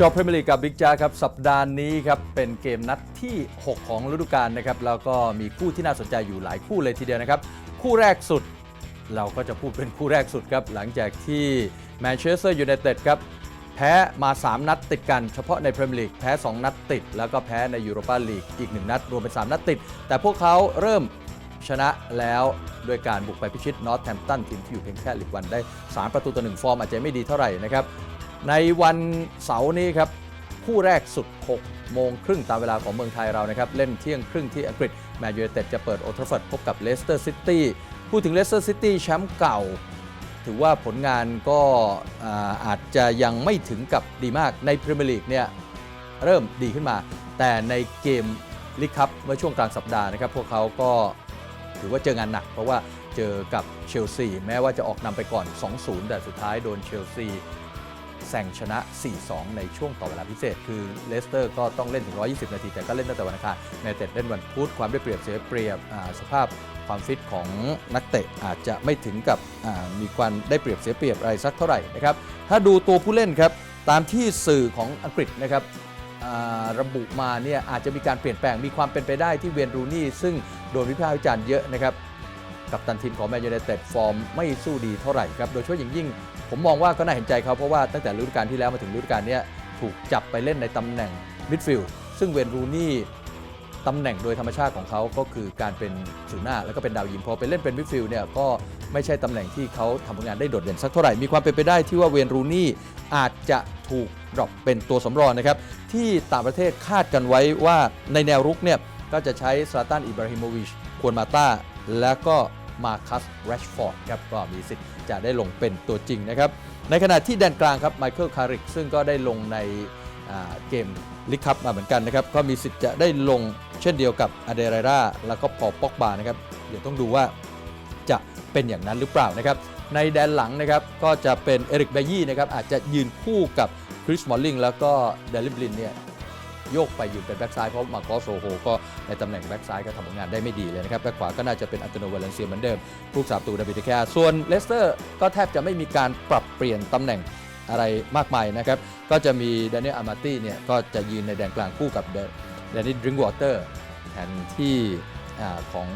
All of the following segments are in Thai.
จบพรีเมียร์ลีกกับบิ๊กจ้าครับ สัปดาห์นี้ครับ เป็นเกมนัดที่ 6 ของฤดูกาลนะครับ แล้วก็มีคู่ที่น่าสนใจอยู่หลายคู่เลยทีเดียวนะครับ คู่แรกสุดเราก็จะพูดเป็นคู่แรกสุดครับ หลังจากที่แมนเชสเตอร์ยูไนเต็ดครับ แพ้มา 3 นัดติดกันเฉพาะในพรีเมียร์ลีกแพ้ 2 นัดติด แล้วก็แพ้ในยูโรปาลีกอีก 1 นัด รวมเป็น 3 นัดติด แต่พวกเขาเริ่มชนะแล้วด้วยการบุกไปพิชิตนอตแ a ม p ตันทีมที่อยู่เพียงแค่ลีกวันได้ 3 ประตูต่อ1ฟอร์มอาจจะไม่ดีเท่าไหร่นะครับ ในวันเสาร์นี้ครับคู่แรกสุด 6 โมงครึ่งตามเวลาของเมืองไทยเรานะครับ เล่นเที่ยงครึ่งที่อังกฤษแมนยูเต็ดจะเปิดโอทราฟอร์ดพบกับเลสเตอร์ซิตี้พูดถึงเลสเตอร์ซิตี้แชมป์เก่า ถือว่าผลงานก็อาจจะยังไม่ถึงกับดีมากในพรีเมียร์ลีกเนี่ยเริ่มดีขึ้นมา แต่ในเกมลีกคัพเมื่อช่วงกลางสัปดาห์นะครับ พวกเขาก็ถือว่าเจองานหนัก เพราะว่าเจอกับเชลซีแม้ว่าจะออกนำไปก่อน 2-0 แต่สุดท้ายโดนเชลซี แซงชนะ 4-2 ในช่วงต่อเวลาพิเศษ คือเลสเตอร์ก็ต้องเล่นถึง 120 นาที แต่ก็เล่นตั้งแต่วันอังคารในเต็ดเล่นวันพุธความได้เปรียบเสียเปรียบสภาพความฟิตของนักเตะอาจจะไม่ถึงกับมีความได้เปรียบเสียเปรียบอะไรสักเท่าไหร่นะครับถ้าดูตัวผู้เล่นครับตามที่สื่อของอังกฤษนะครับระบุมาเนี่ยอาจจะมีการเปลี่ยนแปลงมีความเป็นไปได้ที่เวนรูนี่ ซึ่งโดนวิพากษ์วิจารณ์เยอะนะครับ กับตันทีมของแมนยูไนเต็ดฟอร์มไม่สู้ดีเท่าไหร่ครับ โดยเฉพาะอย่างยิ่ง ผมมองว่าก็น่าเห็นใจเขาเพราะว่าตั้งแต่ฤดูกาลที่แล้วมาถึงฤดูกาลนี้ถูกจับไปเล่นในตำแหน่งมิดฟิลด์ซึ่งเวนรูนี่ตำแหน่งโดยธรรมชาติของเขาก็คือการเป็นศูนย์หน้าแล้วก็เป็นดาวยิงพอไปเล่นเป็นมิดฟิลด์เนี่ยก็ไม่ใช่ตำแหน่งที่เขาทำผลงานได้โดดเด่นสักเท่าไหร่ มีความเป็นไปได้ที่ว่าเวนรูนี่อาจจะถูกดรอปเป็นตัวสำรองนะครับที่ต่างประเทศคาดกันไว้ว่าในแนวรุกเนี่ยก็จะใช้ซาตันอิบราฮิโมวิช ควรมาตาแล้วก็ มาคัสแรชฟอร์ดครับก็มีสิทธิ์จะได้ลงเป็นตัวจริงนะครับ ในขณะที่แดนกลางครับไมเคิลคาริกซึ่งก็ได้ลงในเกมลิกคัพมาเหมือนกันนะครับ ก็มีสิทธิ์จะได้ลงเช่นเดียวกับอเดเรราแล้วก็พอปอกบานะครับ เดี๋ยวต้องดูว่าจะเป็นอย่างนั้นหรือเปล่านะครับ ในแดนหลังนะครับก็จะเป็นเอริกเบยี่นะครับอาจจะยืนคู่กับคริสมอลลิงแล้วก็เดลิบลินเนี่ย โยกไปยืนเป็นแบ็กซ้ายเพราะมาโกโซโฮก็ในตำแหน่งแบ็กซ้ายก็ทำผลงานได้ไม่ดีเลยนะครับแบ็กขวาก็น่าจะเป็นอันโตโนวาเลนเซียเหมือนเดิมผู้สาประตูดาวิดแคร์ส่วนเลสเตอร์ก็แทบจะไม่มีการปรับเปลี่ยนตำแหน่งอะไรมากมายนะครับ ก็จะมีด a น i e l อามาตี้เนี่ยก็จะยืนในแดนกลางคู่กับเดนิสดริงวอเตอร์แทนที่ของ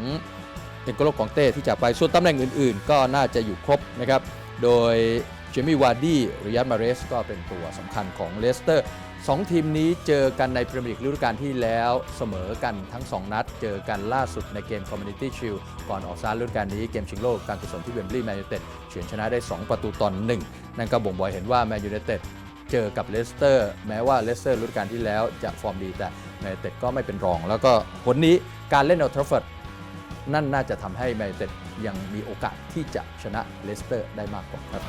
เอ็นโกโลของเต้ที่จากไป ส่วนตำแหน่งอื่นๆ ก็น่าจะอยู่ครบนะครับ โดยเจมี่วาร์ดี้ริยัตมาเรสก็เป็นตัวสำคัญของเลสเตอร์ สองทีมนี้เจอกันในพรีเมียร์ลีกฤดูกาลที่แล้วเสมอกันทั้ง 2 นัด เจอกันล่าสุดในเกมคอมมูนิตี้ชิลก่อนออกซานฤดูกาลนี้เกมชิงโลกการกุศลที่เวมบลีย์แมนยูเต็ดเฉือนชนะได้ 2 ประตูต่อหนึ่งนั่นก็บ่งบอกเห็นว่าแมนยูเต็ดเจอกับเลสเตอร์ แม้ว่าเลสเตอร์ฤดูกาลที่แล้วจะฟอร์มดีแต่แมนยูเต็ดก็ไม่เป็นรอง แล้วก็ผลนี้การเล่นอัลทราฟอร์ดนั่นน่าจะทำให้แมนยูเต็ดยังมีโอกาสที่จะชนะเลสเตอร์ได้มากกว่าครับ